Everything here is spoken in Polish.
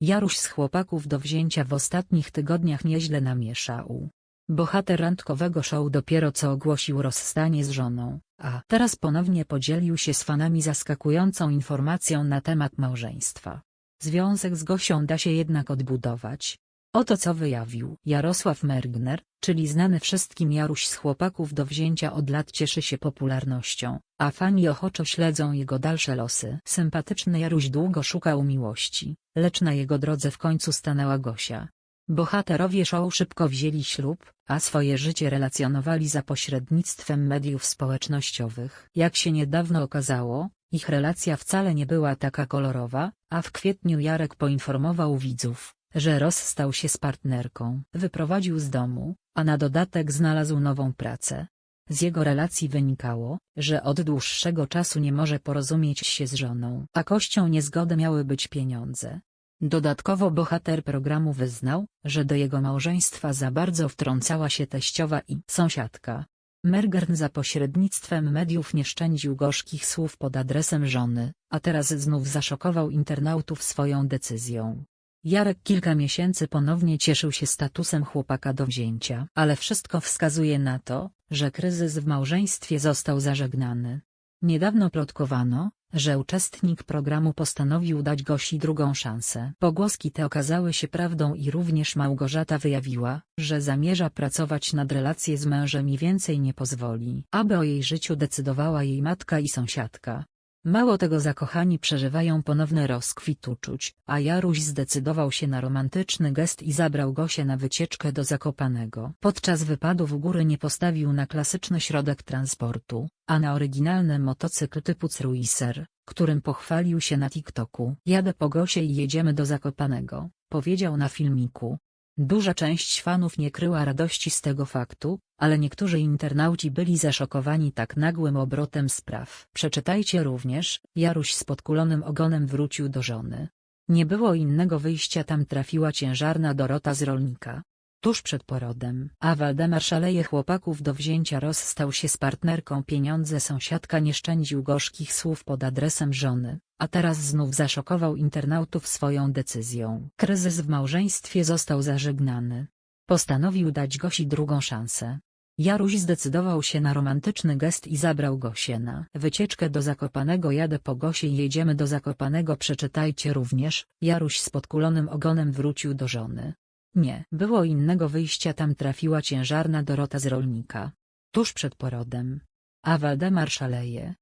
Jaruś z chłopaków do wzięcia w ostatnich tygodniach nieźle namieszał. Bohater randkowego show dopiero co ogłosił rozstanie z żoną, a teraz ponownie podzielił się z fanami zaskakującą informacją na temat małżeństwa. Związek z Gosią da się jednak odbudować. Oto co wyjawił Jarosław Mergner, czyli znany wszystkim Jaruś z chłopaków do wzięcia od lat cieszy się popularnością, a fani ochoczo śledzą jego dalsze losy. Sympatyczny Jaruś długo szukał miłości, lecz na jego drodze w końcu stanęła Gosia. Bohaterowie show szybko wzięli ślub, a swoje życie relacjonowali za pośrednictwem mediów społecznościowych. Jak się niedawno okazało, ich relacja wcale nie była taka kolorowa, a w kwietniu Jarek poinformował widzów, że rozstał się z partnerką. Wyprowadził z domu, a na dodatek znalazł nową pracę. Z jego relacji wynikało, że od dłuższego czasu nie może porozumieć się z żoną, a kością niezgody miały być pieniądze. Dodatkowo bohater programu wyznał, że do jego małżeństwa za bardzo wtrącała się teściowa i sąsiadka. Mergern za pośrednictwem mediów nie szczędził gorzkich słów pod adresem żony, a teraz znów zaszokował internautów swoją decyzją. Jarek kilka miesięcy ponownie cieszył się statusem chłopaka do wzięcia, ale wszystko wskazuje na to, że kryzys w małżeństwie został zażegnany. Niedawno plotkowano, że uczestnik programu postanowił dać Gosi drugą szansę. Pogłoski te okazały się prawdą i również Małgorzata wyjawiła, że zamierza pracować nad relacje z mężem i więcej nie pozwoli, aby o jej życiu decydowała jej matka i sąsiadka. Mało tego zakochani przeżywają ponowny rozkwit uczuć, a Jaruś zdecydował się na romantyczny gest i zabrał Gosię na wycieczkę do Zakopanego. Podczas wypadu w góry nie postawił na klasyczny środek transportu, a na oryginalny motocykl typu Cruiser, którym pochwalił się na TikToku. Jadę po Gosię i jedziemy do Zakopanego, powiedział na filmiku. Duża część fanów nie kryła radości z tego faktu, ale niektórzy internauci byli zaszokowani tak nagłym obrotem spraw. Przeczytajcie również, Jaruś z podkulonym ogonem wrócił do żony. Nie było innego wyjścia tam trafiła ciężarna Dorota z rolnika. Tuż przed porodem, a Waldemar szaleje chłopaków do wzięcia rozstał się z partnerką pieniądze sąsiadka nie szczędził gorzkich słów pod adresem żony, a teraz znów zaszokował internautów swoją decyzją. Kryzys w małżeństwie został zażegnany. Postanowił dać Gosi drugą szansę. Jaruś zdecydował się na romantyczny gest i zabrał Gosię na wycieczkę do Zakopanego jadę po Gosie jedziemy do Zakopanego przeczytajcie również, Jaruś z podkulonym ogonem wrócił do żony. Nie było innego wyjścia tam trafiła ciężarna Dorota z rolnika. Tuż przed porodem. A Waldemar szaleje,